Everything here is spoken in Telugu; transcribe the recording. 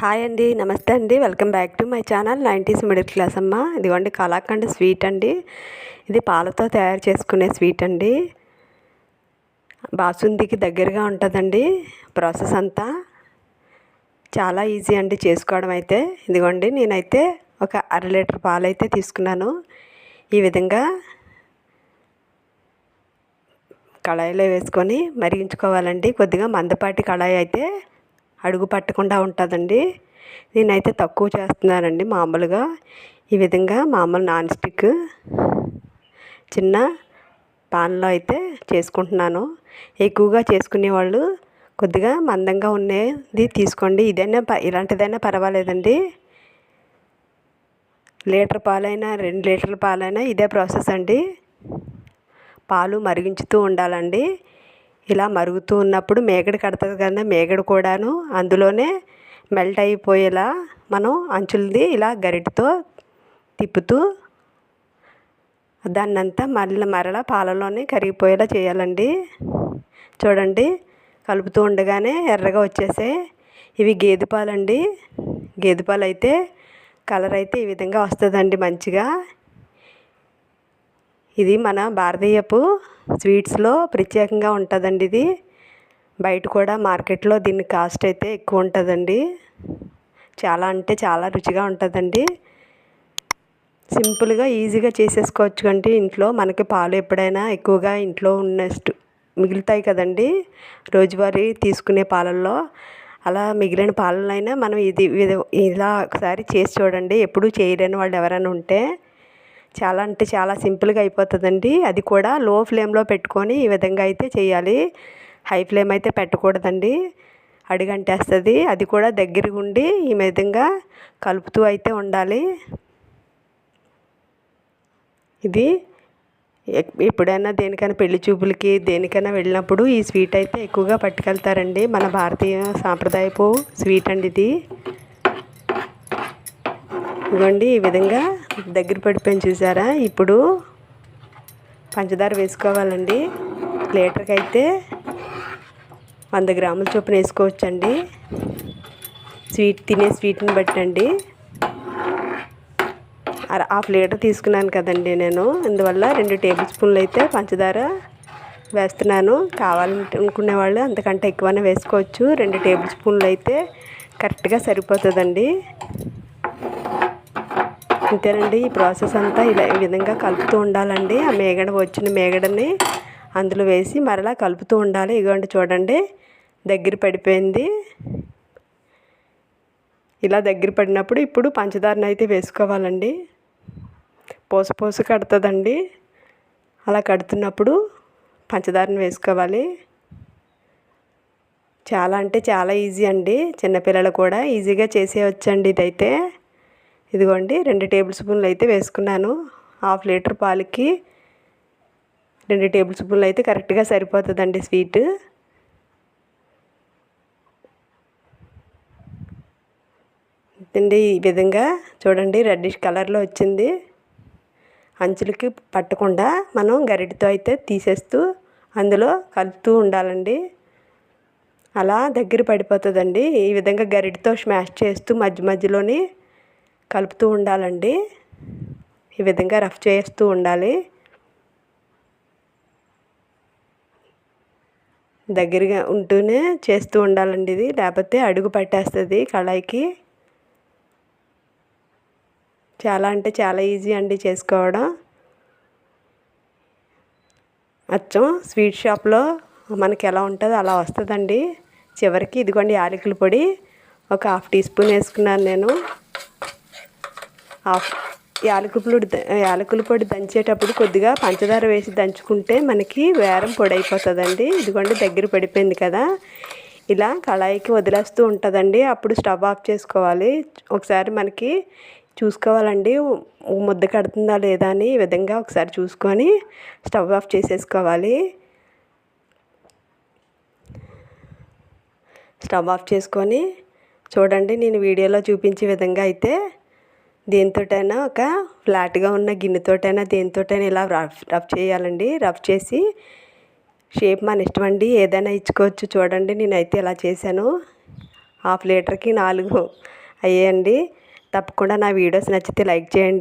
హాయ్ అండి నమస్తే అండి. Welcome back to my channel nineties middle class అమ్మ. ఇదిగోండి కళాఖండ్ స్వీట్ అండి. ఇది పాలతో తయారు చేసుకునే స్వీట్ అండి. బాసుందికి దగ్గరగా ఉంటుందండి ప్రాసెస్ అంతా. చాలా ఈజీ అండి చేసుకోవడం అయితే. ఇదిగోండి నేనైతే ఒక అర లీటర్ పాలైతే తీసుకున్నాను. ఈ విధంగా కళాయిలో వేసుకొని మరిగించుకోవాలండి. కొద్దిగా మందపాటి కళాయి అయితే అడుగు పట్టకుండా ఉంటుందండి. నేనైతే తక్కువ చేస్తున్నానండి మామూలుగా. ఈ విధంగా మామూలు నాన్ స్టిక్ చిన్న పాన్లో అయితే చేసుకుంటున్నాను. ఎక్కువగా చేసుకునే వాళ్ళు కొద్దిగా మందంగా ఉండేది తీసుకోండి. ఇదైనా ఇలాంటిదైనా పర్వాలేదండి. లీటర్ పాలైనా రెండు లీటర్ల పాలైనా ఇదే ప్రాసెస్ అండి. పాలు మరిగించుతూ ఉండాలండి. ఇలా మరుగుతూ ఉన్నప్పుడు మేగడ కడుతుంది కదా మేగడ కూడాను అందులోనే మెల్ట్ అయిపోయేలా మనం అంచులది ఇలా గరిటతో తిప్పుతూ దాన్నంతా మళ్ళీ మరలా పాలలోనే కరిగిపోయేలా చేయాలండి. చూడండి కలుపుతూ ఉండగానే ఎర్రగా వచ్చేసే ఇవి గేదె పాలండి. గేదె పాలు అయితే కలర్ అయితే ఈ విధంగా వస్తుందండి మంచిగా. ఇది మన భారతీయపు స్వీట్స్లో ప్రత్యేకంగా ఉంటుందండి ఇది. బయట కూడా మార్కెట్లో దీని కాస్ట్ అయితే ఎక్కువ ఉంటుందండి. చాలా అంటే చాలా రుచిగా ఉంటుందండి. సింపుల్గా ఈజీగా చేసేసుకోవచ్చు అంటే ఇంట్లో. మనకి పాలు ఎప్పుడైనా ఎక్కువగా ఇంట్లో ఉన్నట్టు మిగులుతాయి కదండి. రోజువారీ తీసుకునే పాలల్లో అలా మిగిలిన పాలనైనా మనం ఇది ఇలా ఒకసారి చేసి చూడండి. ఎప్పుడు చేయలేని వాళ్ళు ఎవరైనా ఉంటే చాలా అంటే చాలా సింపుల్గా అయిపోతుందండి. అది కూడా లో ఫ్లేమ్లో పెట్టుకొని ఈ విధంగా అయితే చేయాలి. హై ఫ్లేమ్ అయితే పెట్టకూడదండి. అడిగంటేస్తుంది. అది కూడా దగ్గరగా ఉండి ఈ విధంగా కలుపుతూ అయితే ఉండాలి. ఇది ఎప్పుడైనా దేనికైనా పెళ్ళి చూపులకి దేనికైనా వెళ్ళినప్పుడు ఈ స్వీట్ అయితే ఎక్కువగా పట్టుకెళ్తారండి. మన భారతీయ సాంప్రదాయపు స్వీట్ అండి ఇది. ఇవ్వండి ఈ విధంగా దగ్గర పడిపోయింది చూసారా? ఇప్పుడు పంచదార వేసుకోవాలండి. లీటర్కి అయితే వంద గ్రాముల చొప్పున వేసుకోవచ్చండి. స్వీట్ తినే స్వీట్ని బట్టండి. హాఫ్ లీటర్ తీసుకున్నాను కదండి నేను. అందువల్ల రెండు టేబుల్ స్పూన్లు అయితే పంచదార వేస్తున్నాను. కావాలనుకునే వాళ్ళు అంతకంటే ఎక్కువనే వేసుకోవచ్చు. రెండు టేబుల్ స్పూన్లు అయితే కరెక్ట్గా సరిపోతుందండి. అంతేనండి. ఈ ప్రాసెస్ అంతా ఇలా ఈ విధంగా కలుపుతూ ఉండాలండి. ఆ మేగడ వచ్చిన మేగడని అందులో వేసి మరలా కలుపుతూ ఉండాలి. ఇదిగోండి చూడండి. దగ్గర పడిపోయింది. ఇలా దగ్గర పడినప్పుడు ఇప్పుడు పంచదారని అయితే వేసుకోవాలండి. పోస పోస కడుతుందండి. అలా కడుతున్నప్పుడు పంచదారని వేసుకోవాలి. చాలా అంటే చాలా ఈజీ అండి. చిన్నపిల్లలు కూడా ఈజీగా చేసేయచ్చండి ఇదైతే. ఇదిగోండి రెండు టేబుల్ స్పూన్లు అయితే వేసుకున్నాను. హాఫ్ లీటర్ పాలకి రెండు టేబుల్ స్పూన్లు అయితే కరెక్ట్గా సరిపోతుందండి స్వీట్. అండి ఈ విధంగా చూడండి రెడ్డిష్ కలర్లో వచ్చింది. అంచులకి పట్టకుండా మనం గరిటితో అయితే తీసేస్తూ అందులో కలుపుతూ ఉండాలండి. అలా దగ్గర పడిపోతుందండి. ఈ విధంగా గరిటితో స్మాష్ చేస్తూ మధ్య మధ్యలోని కలుపుతూ ఉండాలండి. ఈ విధంగా రఫ్ చేస్తూ ఉండాలి. దగ్గరగా ఉంటూనే చేస్తూ ఉండాలండి ఇది. లేకపోతే అడుగు పట్టేస్తుంది కళాయికి. చాలా అంటే చాలా ఈజీ అండి చేసుకోవడం. అచ్చం స్వీట్ షాప్లో మనకి ఎలా ఉంటుందో అలా వస్తుందండి. చివరికి ఇదిగోండి యాలకుల పొడి. ఒక హాఫ్ టీ స్పూన్ వేసుకున్నాను నేను. హాఫ్ యాలకులు యాలకుల పొడి దంచేటప్పుడు కొద్దిగా పంచదార వేసి దంచుకుంటే మనకి వేరం పొడి అయిపోతుందండి ఇదిగోండి దగ్గర పడిపోయింది కదా. ఇలా కళాయికి వదిలేస్తూ ఉంటుందండి. అప్పుడు స్టవ్ ఆఫ్ చేసుకోవాలి. ఒకసారి మనకి చూసుకోవాలండి. ముద్ద కడుతుందా లేదా అని ఈ విధంగా ఒకసారి చూసుకొని స్టవ్ ఆఫ్ చేసేసుకోవాలి. స్టవ్ ఆఫ్ చేసుకొని చూడండి నేను వీడియోలో చూపించే విధంగా అయితే దేనితోటైనా ఒక ఫ్లాట్గా ఉన్న గిన్నెతోటైనా దేనితోటైనా ఇలా రఫ్ రఫ్ చేయాలండి. రఫ్ చేసి షేప్ మన ఇష్టం అండి. ఏదైనా ఇచ్చుకోవచ్చు. చూడండి నేనైతే ఇలా చేశాను. హాఫ్ లీటర్కి నాలుగు అయ్యాయండి. తప్పకుండా నా వీడియోస్ నచ్చితే లైక్ చేయండి.